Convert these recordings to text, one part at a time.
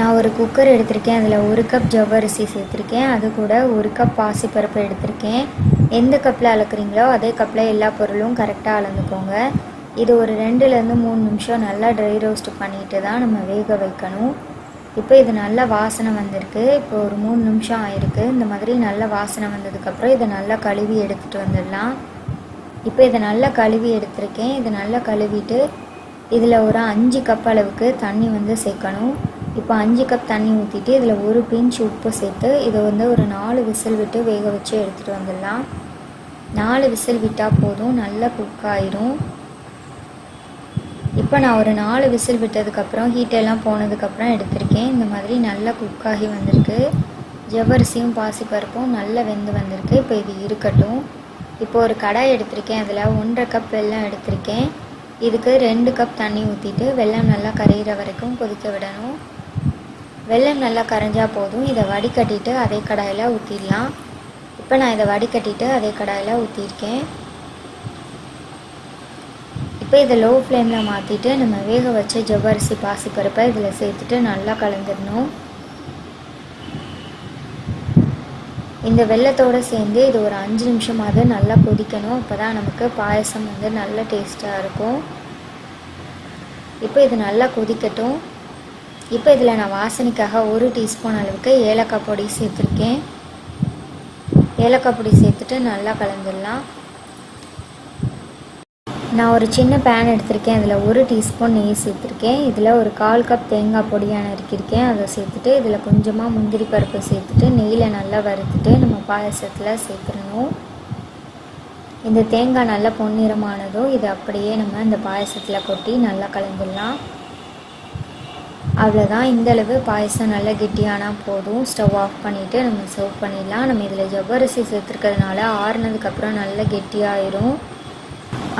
நான் ஒரு குக்கர் எடுத்திருக்கேன் அதில் ஒரு கப் ஜவ்வரிசி சேர்த்துருக்கேன் அது கூட ஒரு கப் பாசிப்பருப்பு எடுத்திருக்கேன். எந்த கப்பில் அளக்குறீங்களோ அதே கப்பில் எல்லா பொருளும் கரெக்டாக அளந்துக்கோங்க. இது ஒரு ரெண்டுலேருந்து மூணு நிமிஷம் நல்லா ட்ரை ரோஸ்ட் பண்ணிட்டு தான் நம்ம வேக வைக்கணும். இப்போ இது நல்லா வாசனை வந்திருக்கு. இப்போ ஒரு மூணு நிமிஷம் ஆயிருக்கு. இந்த மாதிரி நல்ல வாசனை வந்ததுக்கப்புறம் இதை நல்லா கழுவி எடுத்துகிட்டு வந்துடலாம். இப்போ இதை நல்லா கழுவி எடுத்திருக்கேன். இதை நல்லா கழுவிட்டு இதில் ஒரு அஞ்சு கப் அளவுக்கு தண்ணி வந்து சேர்க்கணும். இப்போ அஞ்சு கப் தண்ணி ஊற்றிட்டு இதில் ஒரு பிஞ்ச் உப்பு சேர்த்து இதை வந்து ஒரு நாலு விசில் விட்டு வேக வச்சு எடுத்துகிட்டு வந்துடலாம். நாலு விசில் விட்டால் போதும் நல்லா குக் ஆயிரும். இப்போ நான் ஒரு நாலு விசில் விட்டதுக்கப்புறம் ஹீட்டெல்லாம் போனதுக்கப்புறம் எடுத்திருக்கேன். இந்த மாதிரி நல்லா குக் ஆகி வந்திருக்கு. ஜவ்வரிசியும் பாசிப்பருப்பும் நல்லா வெந்து வந்திருக்கு. இப்போ இது இருக்கட்டும். இப்போ ஒரு கடாய் எடுத்திருக்கேன். அதில் ஒன்றரை கப் வெல்லம் எடுத்திருக்கேன். இதுக்கு ரெண்டு கப் தண்ணி ஊற்றிட்டு வெல்லம் நல்லா கரையிற வரைக்கும் கொதிக்க விடணும். வெல்லம் நல்லா கரைஞ்சா போதும். இதை வடிகட்டிட்டு அதே கடாயில் ஊற்றிடலாம் இப்போ நான் இதை வடிகட்டிட்டு அதே கடாயில் ஊற்றிருக்கேன் இப்போ இதை லோ ஃப்ளேமில் மாற்றிட்டு நம்ம வேக வச்ச ஜவ்வரிசி பாசிப்பருப்பை இதில் சேர்த்துட்டு நல்லா கலந்துடணும். இந்த வெள்ளத்தோடு சேர்ந்து இது ஒரு அஞ்சு நிமிஷமாவது நல்லா கொதிக்கணும். அப்போ தான் நமக்கு பாயசம் வந்து நல்ல டேஸ்ட்டாக இருக்கும். இப்போ இது நல்லா கொதிக்கட்டும். இப்போ இதில் நான் வாசனைக்காக ஒரு டீஸ்பூன் அளவுக்கு ஏலக்காய் பொடி சேர்த்துருக்கேன். ஏலக்காய் பொடி சேர்த்துட்டு நல்லா கலந்துடலாம். நான் ஒரு சின்ன பேன் எடுத்திருக்கேன். அதில் ஒரு டீஸ்பூன் நெய் சேர்த்துருக்கேன். இதில் ஒரு கால் கப் தேங்காய் பொடியான நறுக்கியிருக்கேன் அதை சேர்த்துட்டு இதில் கொஞ்சமாக முந்திரி பருப்பு சேர்த்துட்டு நெய்யில் நல்லா வறுத்துட்டு நம்ம பாயசத்தில் சேர்த்துடணும். இந்த தேங்காய் நல்லா பொன்னிறமானதும் இது அப்படியே நம்ம இந்த பாயசத்தில் கொட்டி நல்லா கலந்துடலாம். அவ்வளோதான் இந்தளவு பாயசம் நல்லா கெட்டியானால் போதும். ஸ்டவ் ஆஃப் பண்ணிவிட்டு நம்ம சர்வ் பண்ணிடலாம். நம்ம இதில் ஜவ்வரிசி சேர்த்துருக்கிறதுனால ஆறுனதுக்கப்புறம் நல்லா கெட்டியாயிரும்.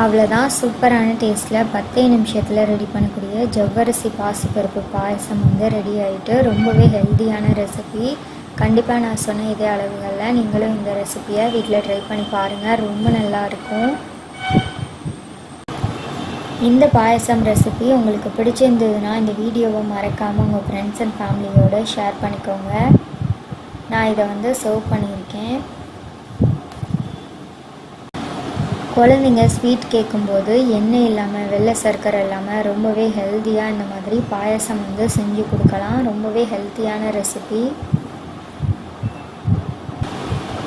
அவ்வளோதான் சூப்பரான டேஸ்ட்டில் பத்தே நிமிஷத்தில் ரெடி பண்ணக்கூடிய ஜவ்வரிசி பாசிப்பருப்பு பாயசம் வந்து ரெடி ஆகிட்டு ரொம்பவே ஹெல்த்தியான ரெசிபி கண்டிப்பாக நான் சொன்ன இதே அளவுகளில் நீங்களும் இந்த ரெசிப்பியை வீட்டில் ட்ரை பண்ணி பாருங்கள் ரொம்ப நல்லா இருக்கும். இந்த பாயசம் ரெசிபி உங்களுக்கு பிடிச்சிருந்ததுன்னா இந்த வீடியோவை மறக்காமல் உங்கள் ஃப்ரெண்ட்ஸ் அண்ட் ஃபேமிலியோடு ஷேர் பண்ணிக்கோங்க. நான் இதை வந்து சர்வ் பண்ணியிருக்கேன். குழந்தைங்க ஸ்வீட் கேட்கும்போது எண்ணெய் இல்லாமல் வெள்ளை சர்க்கரை இல்லாமல் ரொம்பவே ஹெல்த்தியாக இந்த மாதிரி பாயசம் வந்து செஞ்சு கொடுக்கலாம். ரொம்பவே ஹெல்த்தியான ரெசிபி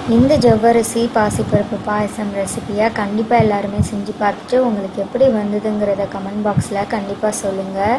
இந்த ஜவ்வரிசி பாசிப்பருப்பு பாயசம் ரெசிப்பியாக கண்டிப்பாக எல்லாருமே செஞ்சு பார்த்துட்டு உங்களுக்கு எப்படி வந்ததுங்கிறத கமெண்ட் பாக்ஸில் கண்டிப்பாக சொல்லுங்கள்